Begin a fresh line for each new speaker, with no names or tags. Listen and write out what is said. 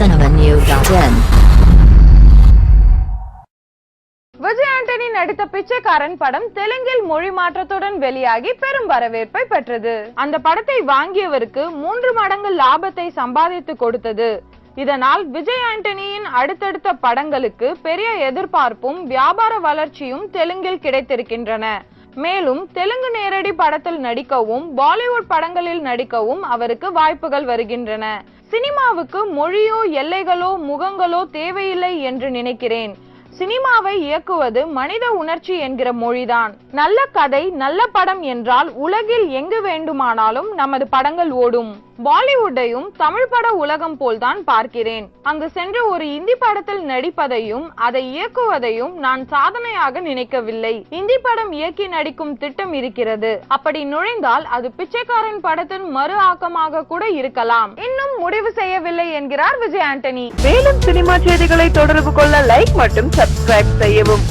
cinemanew.in
Vijay Antony நடித்த பிச்சைக்காரன் படம் தெலுங்கில் மொழி மாற்றத்துடன் வெளியாகி பெரும் வரவேற்பை பெற்றது. அந்த படத்தை வாங்கியவருக்கு மூன்று மடங்கு லாபத்தை சம்பாதித்து கொடுத்தது. இதனால் விஜய் ஆண்டனியின் அடுத்தடுத்த படங்களுக்கு பெரிய எதிர்பார்ப்பும் வியாபார வளர்ச்சியும் தெலுங்கில் கிடைத்திருக்கின்றன. மேலும் தெலுங்கு நேரடி படத்தில் நடிக்கவும் பாலிவுட் படங்களில் நடிக்கவும் அவருக்கு வாய்ப்புகள் வருகின்றன. சினிமாவுக்கு மொழியோ எல்லைகளோ முகங்களோ தேவையில்லை என்று நினைக்கிறேன். சினிமாவை இயக்குவது மனித உணர்ச்சி என்கிற மொழிதான். நல்ல கதை நல்ல படம் என்றால் உலகில் எங்கு வேண்டுமானாலும் நமது படங்கள் ஓடும். பாலிவுட்டையும் தமிழ் பட உலகம் போல்தான் பார்க்கிறேன். அங்கு சென்ற ஒரு இந்தி படத்தில் நடிப்பதையும் அதை இயக்குவதையும் நான் சாதனையாக நினைக்கவில்லை. இந்தி படம் இயக்கி நடிக்கும் திட்டம் இருக்கிறது. அப்படி நுழைந்தால் அது பிச்சைக்காரன் படத்தின் மறு ஆக்கமாக கூட இருக்கலாம். இன்னும் முடிவு செய்யவில்லை என்கிறார் விஜய் ஆண்டனி.
மேலும் சினிமா செய்திகளை தொடர்பு கொள்ள லைக் மற்றும் சப்ஸ்கிரைப் செய்யவும்.